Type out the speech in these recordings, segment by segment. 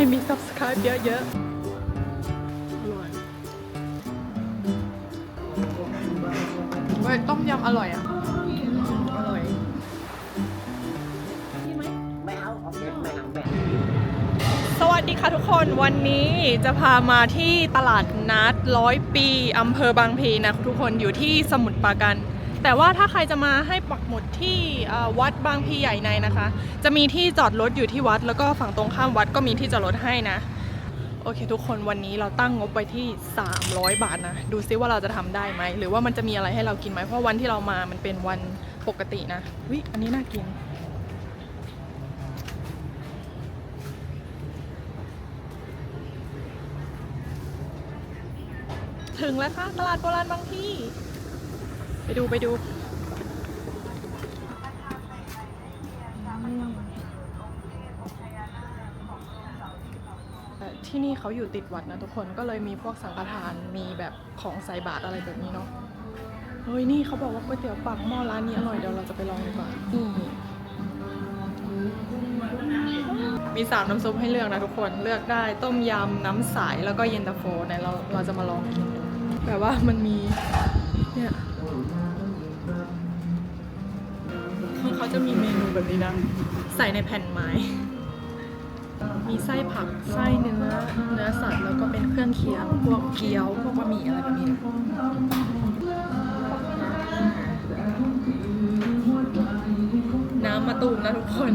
ให้มี subscribe เยอะๆ อร่อยเว้ยต้มยำอร่อยอะ อร่อยไม่เอาเอาเม็ดไม่เอาแบบสวัสดีค่ะทุกคนวันนี้จะพามาที่ตลาดนัดร้อยปีอำเภอบางพลีนะทุกคนอยู่ที่สมุทรปราการ แต่ว่าถ้าใครจะมาให้ปักหมุดที่วัดบางพีใหญ่ในนะคะ จะมีที่จอดรถอยู่ที่วัด แล้วก็ฝั่งตรงข้ามวัดก็มีที่จอดรถให้นะ โอเค ทุกคนวันนี้เราตั้งงบไปที่ 300 บาทนะ ดูซิว่าเราจะทำได้ไหม หรือว่ามันจะมีอะไรให้เรากินไหม เพราะวันที่เรามามันเป็นวันปกตินะวิอันนี้น่ากินถึงแล้วค่ะตลาดโบราณบางพลีไป ดูไปดูเอ่อที่นี่เขาอยู่ติดวัดนะทุกคนก็เลยมีพวกสังฆทานมีแบบของใส่บาตรอะไรแบบนี้เนาะเฮ้ยนี่เขาบอกว่าก๋วยเตี๋ยวปากหม้อร้านนี้อร่อยเดี๋ยวเราจะไปลองดีกว่านี่มีสามน้ำซุปให้เลือกนะทุกคนเลือกได้ต้มยำน้ำใสแล้วก็เย็นตาโฟเนี่ยเราเราจะมาลองกินดู แบบว่ามันมีเนี่ยคือเขาจะมีเมนูแบบนี้นะ ใส่ในแผ่นไม้ มีไส้ผัก ไส้เนื้อ เนื้อสัตว์แล้วก็เป็นเครื่องเคียง พวกเกี๊ยว พวกบะหมี่อะไรแบบนี้นน้ำมะตูมนะทุกคน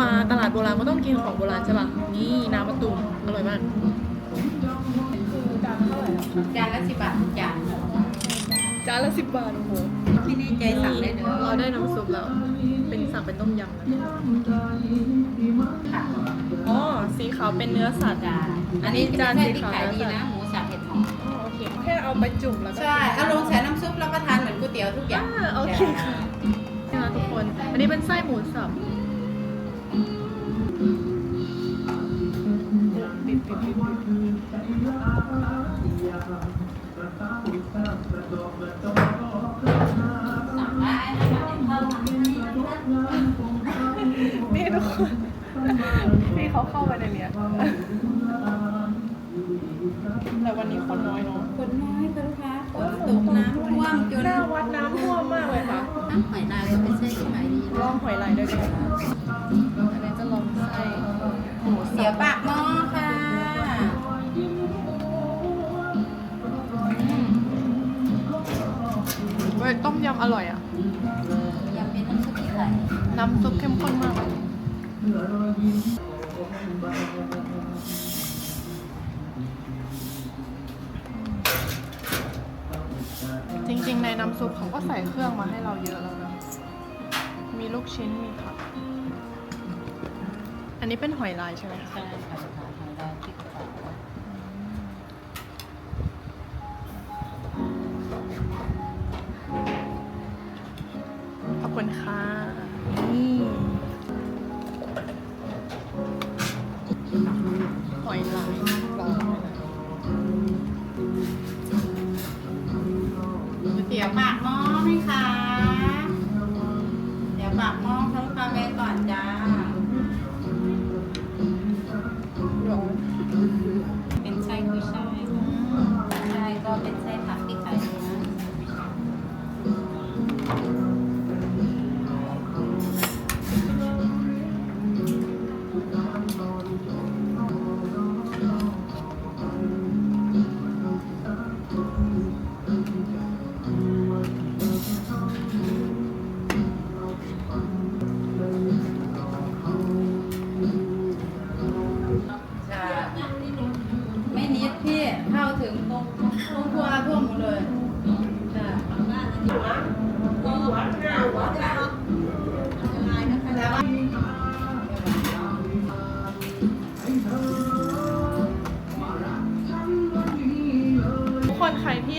มาตลาดโบราณก็ต้องกินของโบราณใช่ป่ะ นี่น้ำมะตูมอร่อยมากจานละสิบบาททุกจานจานละสิบบาทโอ้โหที่นี่ใจสั่งได้เลยเราได้น้ำซุปแล้ว เป็นสั่งเป็นต้มยำนะค่ะอ๋อสีขาวเป็นเนื้อสัตว์จานอันนี้จานสีขาวขายดีเนื้อสัตว์นะหมูสับเห็ดหอมอ๋อโอเคแค่เอาไปจุ่มแล้วก็ใช่เอาลงใส่น้ำซุปแล้วก็ทานเหมือนก๋วยเตี๋ยวทุกอย่างอ่าโอเคค่ะนี่นะทุกคน อันนี้เป็นไส้หมูสับ นี่ทุกคนพี่เขาเข้าไปในเนี้ยแต่วันนี้คนน้อยเนาะคนน้อยค่ะลูกค้าฝนตกน้ำท่วมจนหน้าวัดน้ำท่วมมากเลยค่ะน้ำหอยนางก็เป็นเส้นที่ขายดีลองหอยลายด้วยกัน ร่อยอะยังเป็นน้ำซุปที่ขายน้ำซุปเข้มข้นมากเลยจริงๆ ในน้ำซุปเขาก็ใส่เครื่องมาให้เราเยอะแล้วนะ มีลูกชิ้น มีผัก อันนี้เป็นหอยลายใช่ไหมคะ ใช่ค่ะลูกค้าทานได้ที่ก ค่ะ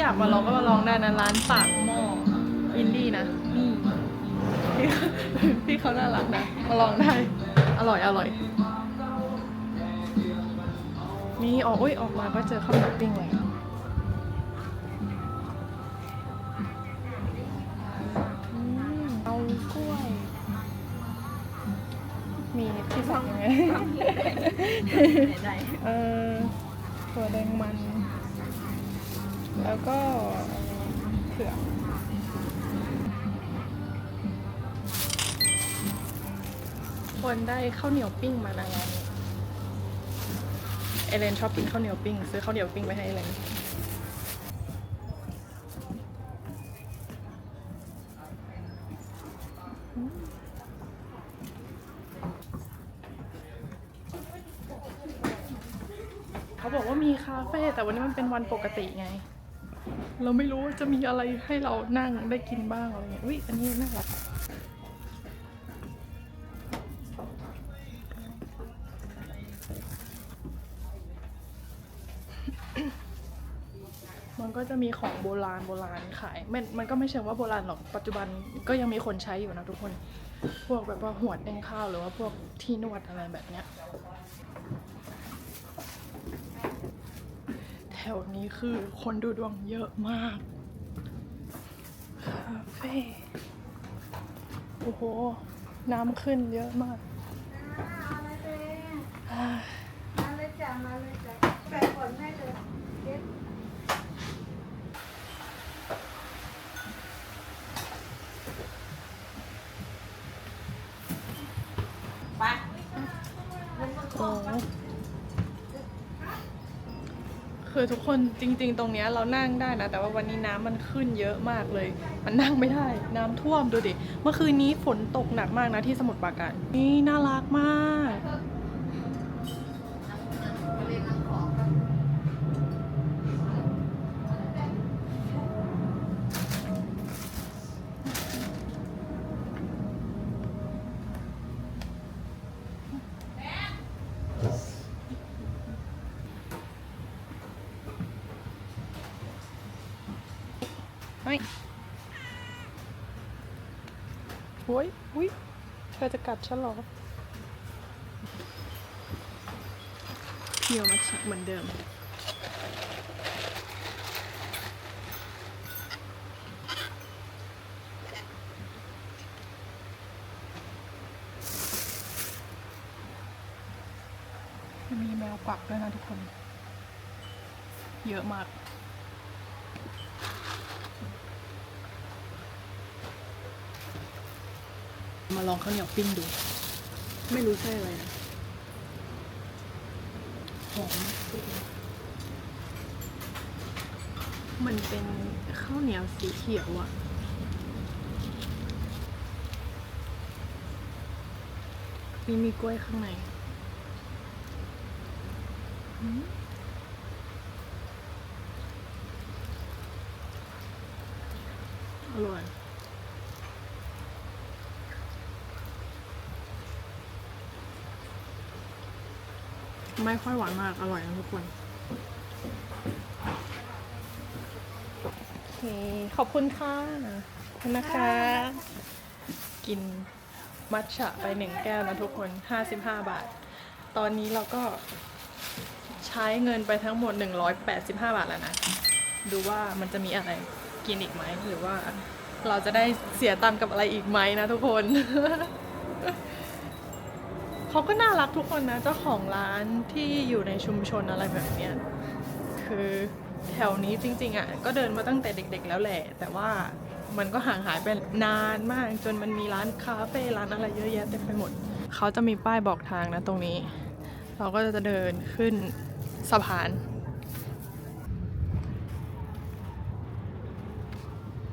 ากมาลองก็มาลองได้นะร้านปากหม้ออินดี้นะนี่พี่พี่เขาน่ารักนะมาลองได้ อร่อยอร่อยนี่ออกอุ้ยออกมาก็เจอข้าวหมูปิ้งเลยอืมเอากล้วย มีที่สั่งไงเออถั่วแดงมัน แล้วก็เผือกคนได้ข้าวเหนียวปิ้งมานะร้านนี้เอเลนชอบกินข้าวเหนียวปิ้ง ซื้อข้าวเหนียวปิ้งไปให้เอเลนเขาบอกว่ามีคาเฟ่แต่วันนี้มันเป็นวันปกติไง เราไม่รู้ว่าจะมีอะไรให้เรานั่งได้กินบ้างอะไรเงี้ยอุ้ยอันนี้น่ารักมันก็จะมีของโบราณโบราณขายมันมันก็ไม่เชิงว่าโบราณหรอกปัจจุบันก็ยังมีคนใช้อยู่นะทุกคน พวกแบบว่าหัวเด้งข้าวหรือว่าพวกที่นวดอะไรแบบเนี้ย แถ วนี้คือคนดูดวงเยอะมาก คาเฟ่ โอ้โห น้ำขึ้นเยอะมากมาเลยตัวเอาเลยจ้ะมาเลยจ้ะแปะผลให้เลยเด็ดไปโอ้ คือทุกคนจริง ๆ ตรงเนี้ยเรานั่งได้นะ แต่ว่าวันนี้น้ำมันขึ้นเยอะมากเลย มันนั่งไม่ได้ น้ำท่วมดูดิ เมื่อคืนนี้ฝนตกหนักมากนะที่สมุทรปราการนี่น่ารักมาก ฮ้ยโอ้ยอุ้ยเธอจะกัดฉันเหรอเที่ยวมาชักเหมือนเดิม มีแมวกวักด้วยนะทุกคน เยอะมาก มาลองข้าวเหนียวปิ้งดู ไม่รู้ใช่อะไรนะหอมมากมันเป็นข้าวเหนียวสีเขียวอะมีมีกล้วยข้างในอืมอร่อย ไม่ค่อยหวานมาก อร่อยนะทุกคน โอเค ขอบคุณค่ะคุณนะคะ กินมัทฉะไปหนึ่งแก้วนะทุกคน 55 บาท ตอนนี้เราก็ใช้เงินไปทั้งหมด 185 บาทแล้วนะ ดูว่ามันจะมีอะไรกินอีกไหม หรือว่าเราจะได้เสียตังค์กับอะไรอีกไหมนะทุกคน เขาก็น่ารักทุกคนนะเจ้าของร้านที่อยู่ในชุมชนอะไรแบบเนี้ยคือแถวนี้จริงๆอะก็เดินมาตั้งแต่เด็ก ๆ แล้วแหละ แต่ว่ามันก็ห่างหายไปนานมาก จนมันมีร้านคาเฟ่ร้านอะไรเยอะแยะเต็มไปหมด เขาจะมีป้ายบอกทางนะตรงนี้ เราก็จะเดินขึ้นสะพาน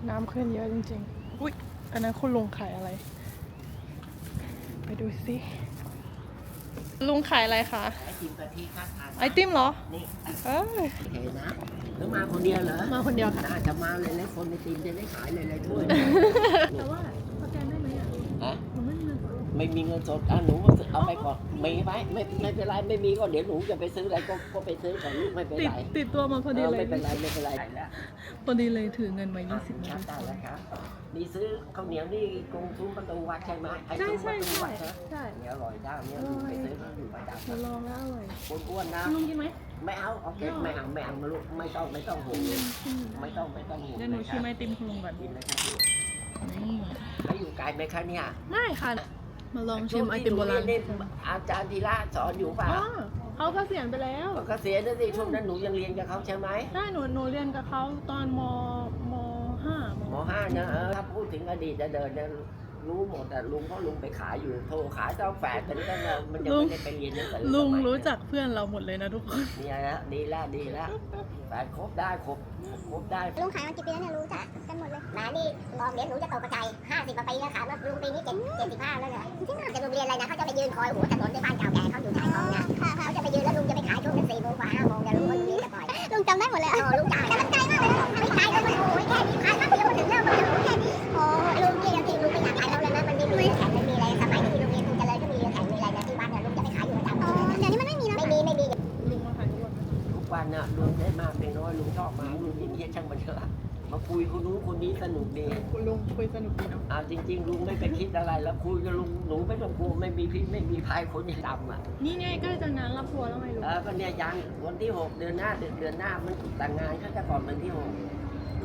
น้ำขึ้นเยอะจริงๆ อุ๊ย อันนั้นคุณลุงขายอะไร ไปดูสิ ลุงขายอะไรคะ ไอติมกะทิครับทานไอติมเหรอนี่เอ้ยโอเคนะแล้วมาคนเดียวเหรอมาคนเดียวค่ะ น่าจะมาเลยแล้วคนไอติมจะได้ขายเลยเลยถ้วยแต่ว่า ไม่มีเงินสดอะหนูเอาไปก่อนมีไหมไม่ไม่เป็นไรไม่มีก็เดี๋ยวหนูจะไปซื้ออะไรก็ก็ไปซื้อของลูกไม่เป็นติดไรติดตัวมาพอดีเออเลยไม่เป็นไรไม่เป็นไรแล้วพอดีเลยถือเงินมา20ครับบาท ได้แล้วครับนี่ซื้อข้าวเหนียวนี่กรุงซุ้มประตูวัดใช่ไหมไอ้ใช่ซุ้มปใช่ระตูใช่วัดนะใช่เนี่ยอร่อยจ้าเนี่ยอร่อยไปซื้ออยู่ประจหนูลองแล้วอร่อยำอ้วนๆนะคุณลุงกินไหมไม่เอาโอเคไม่เอาไม่เอามาลูกไม่ต้องไม่ต้องห่วงไม่ต้องไม่ต้องห่วงเดี๋ยวหนูเลยคชิรับมไอติมคุณลุงก่อนกินเลยครับลูกนี่แล้วอยู่ไกลไหมคะเนี่ย ไม่ค่ะ มาลองชิมไอติมโบราณช่วงที่หนูเยนนี่อาจารย์ธีระสอนอยู่ป่ะอ๋อเขาเกษียณไปแล้วเกษียณแล้วสิช่วงนั้นหนูยังเรียนกับเขาใช่ไหมใช่หนูหนูเรียนกับเขาตอนมมห้ามห้าเนอะเออถ้าพูดถึงอดีตจะเดินเนี่ย รู้หมดแต่ลุงเพราะลุงไปขายอยู่โทรขายเจ้าแฝดแต่นี่ก็เนี่ยมันยังไม่ได้ไปเรียนหนังสือลุงสมัยรู้จักเพื่อนเราหมดเลยนะทุกคน เนี่ยนะดีแล้วดีแล้วแฝดครบได้ครบครบได้ ลุงขายมากี่ปีแล้วเนี่ยรู้จักกันหมดเลยแหมานี่มองเดี๋ยวหนูจะตกกระจายห้าสิบกว่าปีแล้วขายมาลุงปีนี้เจ็ดเจ็ดสิบห้าแล้วเนี่ยจริงๆจะโรงเรียนอะไรนะเขาจะไปยืนคอยหัวถนนในบ้านเก่าแก่เขาอยู่ชายคลองนะเขาจะไปยืนแล้วลุงจะไปขายช่วงสี่โมงกว่าห้าโมงเนี่ยลุงก็ลุงจะปล่อยลุงจำได้หมดเลยโอ้ลุงจำแต่มันไกลมากเลยนะไม่ไกลเลยมันโอ้ยแค่นี้ขายแป๊บเดียวมันถึ ยินเยียช่างมันเถอะมาคุยคนนู้นคนนี้สนุกดีคุณลุงคุยสนุกดีเนาะอ่าจริง ๆ ลุงไม่ไปคิดอะไร แล้วคุยกับลุงหนูไม่ต้องกลัวไม่มีพิษไม่มีภัยคนยังดำอะนี่ไงใกล้จะงานรับทัวร์แล้วไงลุงเออก็เนี่ยยังวันที่หกเดือนหน้าเดือนเดือนหน้ามันแต่งงานเขาจะก่อนวันที่หก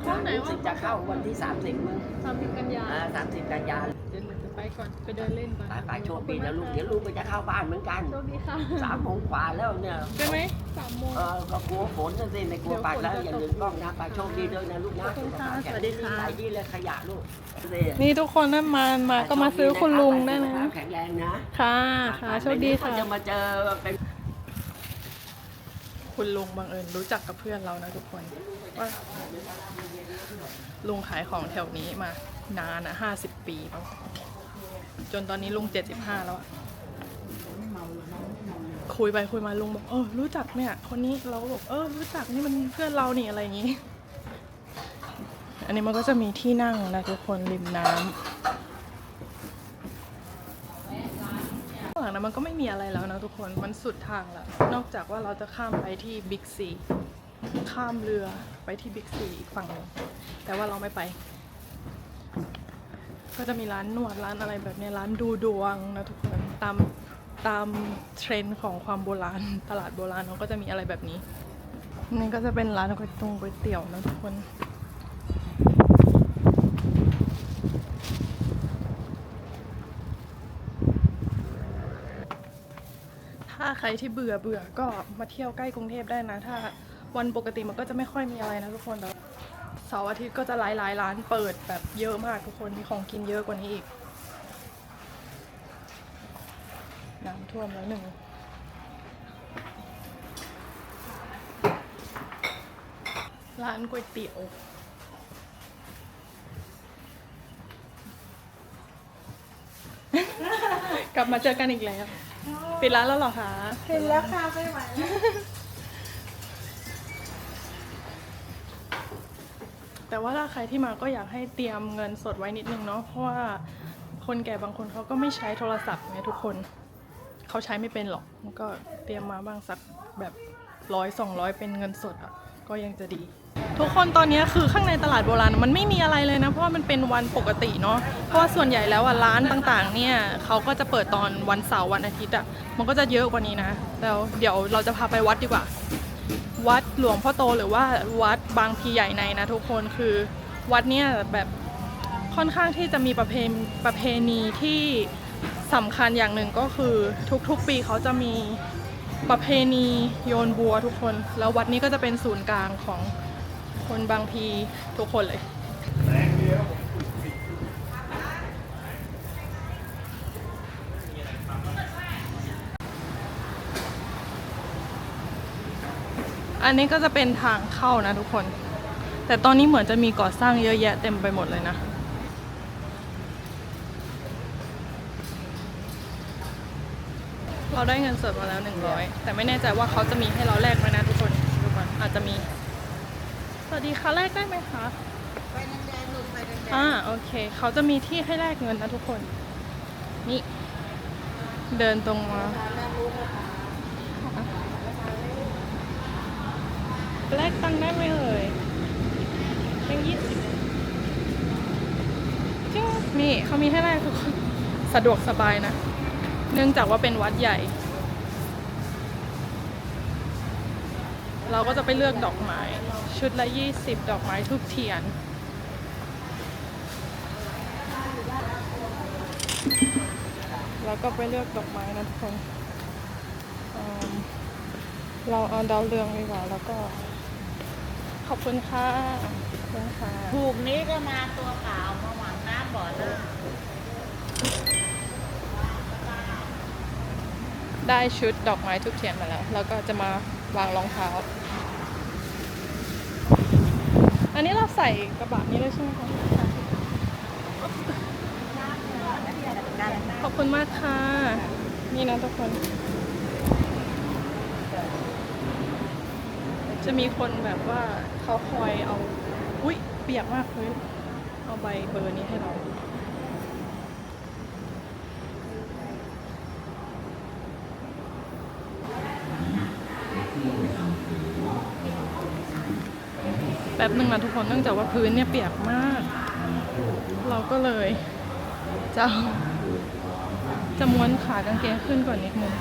เข้าไหนรู้วะสึกจะเข้าวันที่สามสิบมึงสามสิบกันยาอ่าสามสิบกันยา ก่อน ไปเดินเล่นก่อนไปไปโชคดีนะลูกเดี๋ยวลูกก็จะเข้าบ้านเหมือนกันโชคดีค่ะสามโมงกว่าแล้วเนี่ยใช่ไหมสามโมงเออก็กลัวฝนนะสิไม่กลัวปัดแล้วอย่าลืมกล้องนะไปโชคดีด้วยนะลูกนะขอบคุณค่ะแข็งสวัสดีค่ะใส่ดีเลยขยะลูกสินี่ทุกคนนั่นมามาก็มาซื้อคุณลุงได้นะแข็งแรงนะค่ะค่ะโชคดีค่ะจะมาเจอเป็นคุณลุงบังเอิญรู้จักกับเพื่อนเรานะทุกคนว่าลุงขายของแถวนี้มานานอะห้าสิบปีมั้ง จนตอนนี้ลุงเจ็ดสิบห้าแล้วอะคุยไปคุยมาลุงบอกเออรู้จักเนี่ย คนนี้เราก็บอกเออรู้จักนี่มันเพื่อนเรานี่อะไรอย่างงี้ อันนี้มันก็จะมีที่นั่งนะทุกคนริมน้ำข้างหลังนั้นมันก็ไม่มีอะไรแล้วนะทุกคนมันสุดทางแล้วนอกจากว่าเราจะข้ามไปที่บิ๊กซีข้ามเรือไปที่บิ๊กซีอีกฝั่งหนึ่งแต่ว่าเราไม่ไป ก็จะมีร้านนวดร้านอะไรแบบนี้ร้านดูดวงนะทุกคนตามตามเทรนด์ของความโบราณตลาดโบราณเขาก็จะมีอะไรแบบนี้นี่ก็จะเป็นร้านก๋วยตงก๋วยเตี๋ยวนะทุกคนถ้าใครที่เบื่อเบื่อก็มาเที่ยวใกล้กรุงเทพได้นะ ถ้าวันปกติมันก็จะไม่ค่อยมีอะไรนะทุกคนแต่ เสาร์อาทิตย์ก็จะหลายหลายร้านเปิดแบบเยอะมากทุกคนมีของกินเยอะกว่านี้อีกน้ำท่วมแล้วหนึ่งร้านก๋วยเตี๋ยวกลับมาเจอกันอีกแล้ว ปิดร้านแล้วเหรอคะเห็นแล้วค่ะไม่ไหวแล้ว แต่ว่าถ้าใครที่มาก็อยากให้เตรียมเงินสดไว้นิดนึงเนาะเพราะว่าคนแก่บางคนเขาก็ไม่ใช้โทรศัพท์ไงทุกคนเขาใช้ไม่เป็นหรอกมันก็เตรียมมาบ้างสักแบบร้อยสองร้อยเป็นเงินสดอะก็ยังจะดี ทุกคนตอนนี้คือข้างในตลาดโบราณมันไม่มีอะไรเลยนะ เพราะว่ามันเป็นวันปกติเนาะเพราะว่าส่วนใหญ่แล้วอะร้านต่างๆ เนี่ยเขาก็จะเปิดตอนวันเสาร์วันอาทิตย์อะมันก็จะเยอะกว่านี้นะแล้วเดี๋ยวเราจะพาไปวัดดีกว่า วัดหลวงพ่อโตหรือว่าวัดบางพีใหญ่ในนะทุกคนคือวัดเนี่ยแบบค่อนข้างที่จะมีประเพณประเพณีที่สำคัญอย่างหนึ่งก็คือทุกๆปีเขาจะมีประเพณีโยนบัวทุกคน แล้ววัดนี้ก็จะเป็นศูนย์กลางของคนบางพีทุกคนเลย อันนี้ก็จะเป็นทางเข้านะทุกคน แต่ตอนนี้เหมือนจะมีก่อสร้างเยอะแยะเต็มไปหมดเลยนะ เราได้เงินสดมาแล้วหนึ่งร้อยแต่ไม่แน่ใจว่าเขาจะมีให้เราแลกไหมนะทุกคนดูก่อนอาจจะมี สวัสดีค่ะแลกได้ไหมคะไปแดงๆหลุดไปแดงอ่าโอเค เขาจะมีที่ให้แลกเงินนะทุกคน นี่ เดินตรงมา แลกตังค์ได้ไหมเอ่ยยังยี่สิบจิ้งนี่เขามีให้แลกทุกคนสะดวกสบายนะ เนื่องจากว่าเป็นวัดใหญ่ เราก็จะไปเลือกดอกไม้ ชุดละ 20 ดอกไม้ทุกเทียน แล้วก็ไปเลือกดอกไม้นะทุกคนอืมเราเอาดาวเรืองดีกว่าแล้วก็ ขอบคุณค่ะขอบคุณค่ะถูกนี้ก็มาตัวเปล่ามาหวังน้ำบ่อเลยได้ชุดดอกไม้ทุกเทียนมาแล้ว แล้วก็จะมาวางรองเท้า อันนี้เราใส่กระบะนี้เลยใช่ไหมคะขอบคุณมากค่ะ นี่นะทุกคน จะมีคนแบบว่าเขาคอยเอา อุ้ยเปียกมากเลยเอาใบเบอร์นี้ให้เราแป๊บหนึ่งนะทุกคนเนื่องจากว่าพื้นเนี่ยเปียกมาก เราก็เลยจะจะม้วนขากางเกงขึ้นก่อนนิดนึง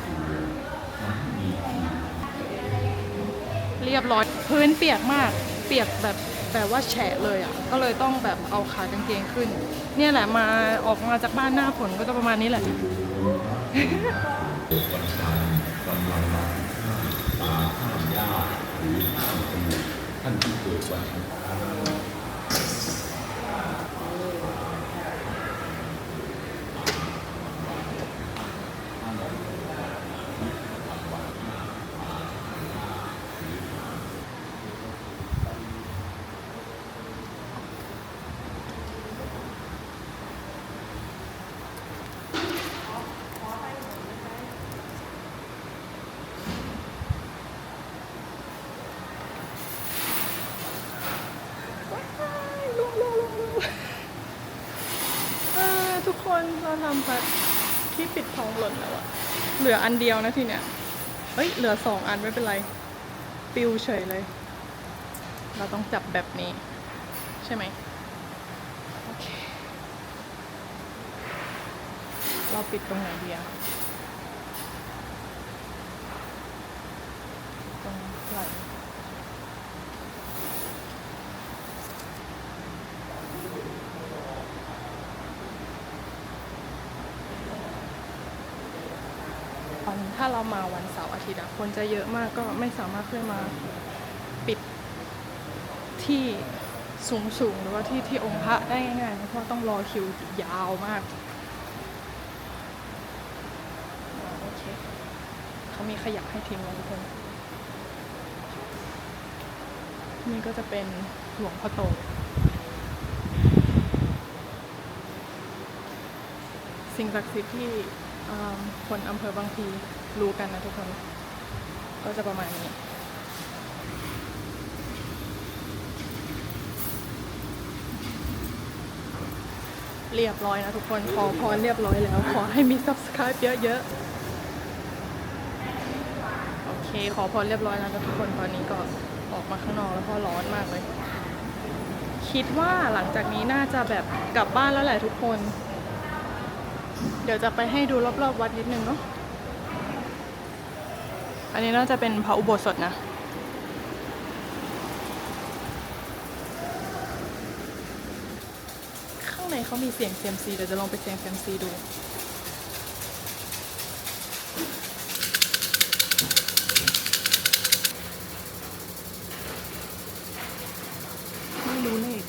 เรียบร้อย พื้นเปียกมาก เปียกแบบแบบว่าแฉะเลยอะ ก็เลยต้องแบบเอาขากางเกงขึ้น เนี่ยแหละมาออกมาจากบ้านหน้าฝนก็จะประมาณนี้แหละเออทุกคน เราทำพัดที่ปิดทองหล่นแล้วอะเหลืออันเดียวนะทีเนี้ยเฮ้ย เหลือสองอันไม่เป็นไร ปิวเฉยเลย เราต้องจับแบบนี้ ใช่ไหมโอเค เราปิดตรงไหนดีอะตรงไหล่ วันถ้าเรามาวันเสาร์อาทิตย์อะคนจะเยอะมากก็ไม่สามารถขึ้นมาปิดที่สูงสูงๆหรือว่าที่ที่องค์พระได้ง่ายๆเพราะต้องรอคิวยาวมากอ่าโอเคเขามีขยับให้ทิ้งแล้วทุกคน นี่ก็จะเป็นหลวงพ่อโตสิ่งศักดิ์สิทธิ์ที่เอิ่มคนอำเภอบางพลี รู้กันนะทุกคน ก็จะประมาณนี้ เรียบร้อยนะทุกคน ขอพรเรียบร้อยแล้ว ขอให้มี subscribe เยอะๆ โอเค ขอพรเรียบร้อยแล้วนะทุกคนตอนนี้ก็ออกมาข้างนอกแล้วเพราะร้อนมากเลย คิดว่าหลังจากนี้น่าจะแบบกลับบ้านแล้วแหละทุกคน เดี๋ยวจะไปให้ดูรอบๆวัดนิดนึงเนาะ อันนี้น่าจะเป็นพระอุโบสถนะ ข้างในเขามีเสียงเซมซีเดี๋ยวจะลองไปเสียงเซมซีดูไม่รู้เลข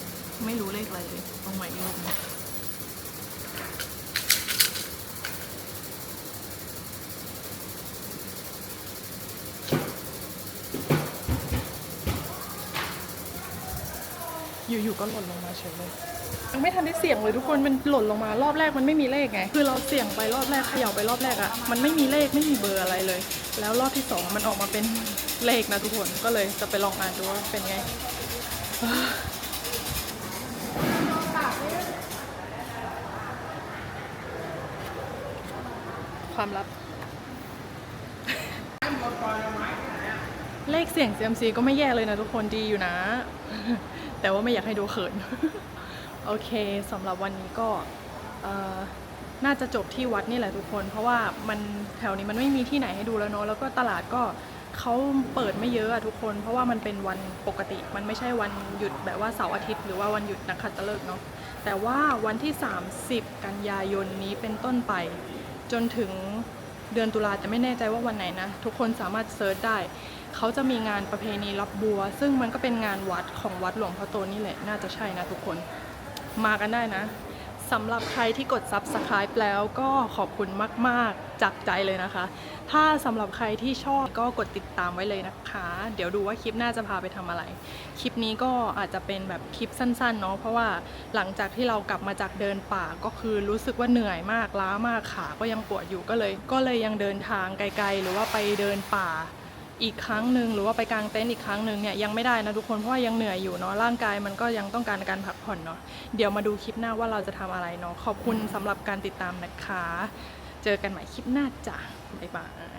ไม่รู้เลขอะไรเลยตรงไหนอีกรอบ อยู่ๆก็หล่นลงมาเฉยเลยยังไม่ทันได้เสี่ยงเลยทุกคนมันหล่นลงมารอบแรกมันไม่มีเลขไง คือเราเสี่ยงไปรอบแรกเขย่าไปรอบแรกอะมันไม่มีเลขไม่มีเบอร์อะไรเลย แล้วรอบที่สองมันออกมาเป็นเลขนะทุกคนก็เลยจะไปลองอ่านดูว่าเป็นไงความลับ เลขเสียง CMC ก็ไม่แย่เลยนะทุกคนดีอยู่นะ แต่ว่าไม่อยากให้ดูเขิน โอเคสำหรับวันนี้ก็น่าจะจบที่วัดนี่แหละทุกคน เพราะว่ามันแถวนี้มันไม่มีที่ไหนให้ดูแล้วเนาะแล้วก็ตลาดก็เขาเปิดไม่เยอะอะทุกคน เพราะว่ามันเป็นวันปกติ มันไม่ใช่วันหยุดแบบว่าเสาร์อาทิตย์หรือว่าวันหยุดนักขัตฤกษ์เนาะแต่ว่าวันที่ 30 กันยายนนี้เป็นต้นไป จนถึงเดือนตุลาแต่ไม่แน่ใจว่าวันไหนนะ ทุกคนสามารถเซิร์ชได้ เขาจะมีงานประเพณีรับบัว ซึ่งมันก็เป็นงานวัดของวัดหลวงพ่อโตนี่แหละ น่าจะใช่นะทุกคน มากันได้นะสำหรับใครที่กด Subscribe แล้วก็ขอบคุณมาก ๆ จากใจเลยนะคะ ถ้าสำหรับใครที่ชอบก็กดติดตามไว้เลยนะคะ เดี๋ยวดูว่าคลิปหน้าจะพาไปทำอะไร คลิปนี้ก็อาจจะเป็นแบบคลิปสั้น ๆ เนาะ เพราะว่าหลังจากที่เรากลับมาจากเดินป่าก็คือรู้สึกว่าเหนื่อยมาก ล้ามาก ขาก็ยังปวดอยู่ก็เลย ก็เลยยังเดินทางไกล ๆ หรือว่าไปเดินป่า อีกครั้งหนึ่งหรือว่าไปกางเต็นท์อีกครั้งหนึ่งเนี่ยยังไม่ได้นะทุกคนเพราะว่ายังเหนื่อยอยู่เนาะร่างกายมันก็ยังต้องการการพักผ่อนเนาะเดี๋ยวมาดูคลิปหน้าว่าเราจะทำอะไรเนาะขอบคุณสำหรับการติดตามนะคะ เจอกันใหม่คลิปหน้าจ้ะบ๊ายบาย